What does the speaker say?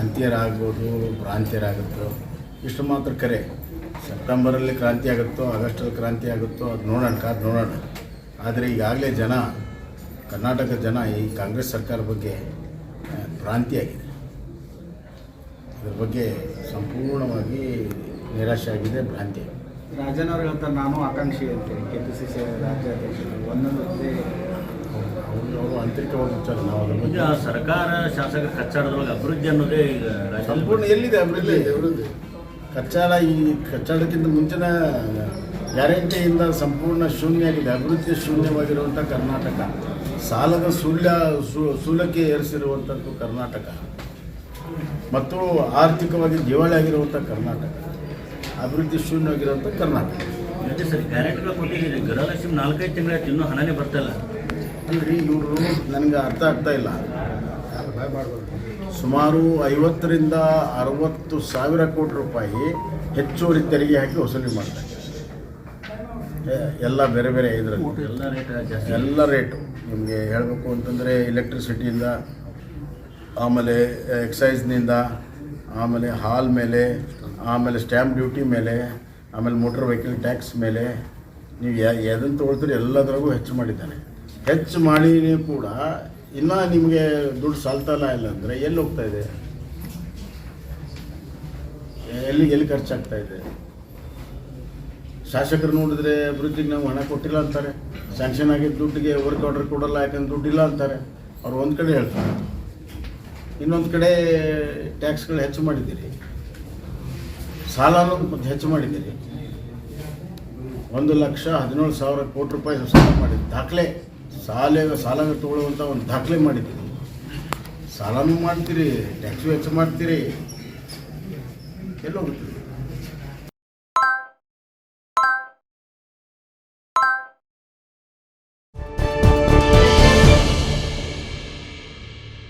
ಅಂತ್ಯರಾಗ್ಬೋದು ಭ್ರಾಂತಿಯರಾಗುತ್ತೋ, ಇಷ್ಟು ಮಾತ್ರ ಕರೆ. ಸೆಪ್ಟೆಂಬರಲ್ಲಿ ಕ್ರಾಂತಿ ಆಗುತ್ತೋ, ಆಗಸ್ಟಲ್ಲಿ ಕ್ರಾಂತಿ ಆಗುತ್ತೋ, ಅದು ನೋಡೋಣ, ಕಾದು ನೋಡೋಣ. ಆದರೆ ಈಗಾಗಲೇ ಜನ, ಕರ್ನಾಟಕ ಜನ ಈ ಕಾಂಗ್ರೆಸ್ ಸರ್ಕಾರ ಬಗ್ಗೆ ಭ್ರಾಂತಿಯಾಗಿದೆ. ಇದ್ರ ಬಗ್ಗೆ ಸಂಪೂರ್ಣವಾಗಿ ನಿರಾಶೆ ಆಗಿದೆ, ಭ್ರಾಂತಿ ಆಗಿದೆ. ಹೇಳ್ತಾರೆ ನಾನು ಆಕಾಂಕ್ಷಿ ಅಂತೇಳಿ ಕೆ ಪಿ ಸಿ ಸಿ ರಾಜ್ಯಾಧ್ಯಕ್ಷರು ಒಂದೊಂದು ಆಂತರಿಕವಾಗಿ ವಿಚಾರ ನಾವು ಅದ್ರ ಬಗ್ಗೆ ಈಗ ಸರ್ಕಾರ ಶಾಸಕರ ಕಚ್ಚಾಡದೊಳಗೆ ಅಭಿವೃದ್ಧಿ ಅನ್ನೋದೇ ಈಗ ರಾಜ್ಯದಲ್ಲಿ ಸಂಪೂರ್ಣ ಎಲ್ಲಿದೆ ಅಭಿವೃದ್ಧಿ? ಕಚ್ಚಾಡ ಈ ಕಚ್ಚಾಡಕ್ಕಿಂತ ಮುಂಚಿನ ಗ್ಯಾರಂಟಿಯಿಂದ ಸಂಪೂರ್ಣ ಶೂನ್ಯ ಆಗಿದೆ ಅಭಿವೃದ್ಧಿ ಶೂನ್ಯವಾಗಿರುವಂಥ ಕರ್ನಾಟಕ. ಸಾಲದ ಸುಳ್ಯ ಸುಲಕ್ಕೆ ಏರಿಸಿರುವಂಥದ್ದು ಕರ್ನಾಟಕ. ಮತ್ತು ಆರ್ಥಿಕವಾಗಿ ದಿವಾಳಿ ಆಗಿರುವಂಥ ಕರ್ನಾಟಕ. ಅಭಿವೃದ್ಧಿ ಶೂನ್ಯವಾಗಿರುವಂಥ ಕರ್ನಾಟಕ. ಅದೇ ಸರ್ ಗ್ಯಾರಂಟಿಗಳು ಕೊಟ್ಟಿದ್ದೀರಿ. ಗೃಹಲಕ್ಷ್ಮಿ ನಾಲ್ಕೈದು ತಿಂಗಳಾಯ್ತು ಇನ್ನೂ ಹಣನೇ ಬರ್ತಲ್ಲ ಇಲ್ಲ. ಅಲ್ರಿ ಇವರು ನನಗೆ ಅರ್ಥ ಆಗ್ತಾ ಇಲ್ಲ. ಸುಮಾರು ಐವತ್ತರಿಂದ ಅರವತ್ತು ಸಾವಿರ ಕೋಟಿ ರೂಪಾಯಿ ಹೆಚ್ಚುವರಿ ತೆರಿಗೆ ಹಾಕಿ ವಸೂಲಿ ಮಾಡ್ತಾರೆ ಎಲ್ಲ ಬೇರೆ ಬೇರೆ ಇದರಲ್ಲಿ. ಎಲ್ಲ ರೇಟ್ ಎಲ್ಲ ರೇಟು ನಿಮಗೆ ಹೇಳಬೇಕು ಅಂತಂದರೆ ಎಲೆಕ್ಟ್ರಿಸಿಟಿಯಿಂದ ಆಮೇಲೆ ಎಕ್ಸೈಸ್ನಿಂದ ಆಮೇಲೆ ಹಾಲ್ ಮೇಲೆ ಆಮೇಲೆ ಸ್ಟ್ಯಾಂಪ್ ಡ್ಯೂಟಿ ಮೇಲೆ ಆಮೇಲೆ ಮೋಟ್ರ್ ವೆಹಿಕಲ್ ಟ್ಯಾಕ್ಸ್ ಮೇಲೆ ನೀವು ಯಾ ಎದನ್ನು ತೊಗೊಳ್ತೀರಿ ಎಲ್ಲದರಾಗೂ ಹೆಚ್ಚು ಮಾಡಿದ್ದಾನೆ ಹೆಚ್ಚು ಮಾಡಿ ಕೂಡ ಇನ್ನೂ ನಿಮಗೆ ದುಡ್ಡು ಸಾಲ್ತಲ್ಲ ಇಲ್ಲ ಅಂದರೆ ಎಲ್ಲಿ ಹೋಗ್ತಾ ಇದೆ? ಎಲ್ಲಿ ಎಲ್ಲಿ ಖರ್ಚಾಗ್ತಾ ಇದೆ? ಶಾಸಕರು ನೋಡಿದ್ರೆ ಅಭಿವೃದ್ಧಿಗೆ ನಾವು ಹಣ ಕೊಟ್ಟಿಲ್ಲ ಅಂತಾರೆ. ಸ್ಯಾಂಕ್ಷನ್ ಆಗಿದ್ದ ದುಡ್ಡಿಗೆ ವರ್ಕ್ ಆರ್ಡರ್ ಕೊಡಲ್ಲ, ಯಾಕಂದ್ರೆ ದುಡ್ಡಿಲ್ಲ ಅಂತಾರೆ. ಅವ್ರು ಒಂದು ಕಡೆ ಹೇಳ್ತಾರೆ. ಇನ್ನೊಂದು ಕಡೆ ಟ್ಯಾಕ್ಸ್ಗಳು ಹೆಚ್ಚು ಮಾಡಿದ್ದೀರಿ. ಸಾಲನೂ ಮತ್ತೆ ಹೆಚ್ಚು ಮಾಡಿದ್ದೀರಿ. ಒಂದು ಲಕ್ಷ ಹದಿನೇಳು ಸಾವಿರ ಕೋಟಿ ರೂಪಾಯಿ ಸಾಲ ಮಾಡಿದ್ದು ದಾಖಲೆ. ಸಾಲ ಸಾಲ ತಗೊಳ್ಳುವಂಥ ಒಂದು ದಾಖಲೆ ಮಾಡಿದ್ದೀರಿ ಸಾಲನೂ ಮಾಡ್ತೀರಿ ಟ್ಯಾಕ್ಸು ಹೆಚ್ಚು ಮಾಡ್ತೀರಿ. ಎಲ್ಲೋಗುತ್ತೀರಿ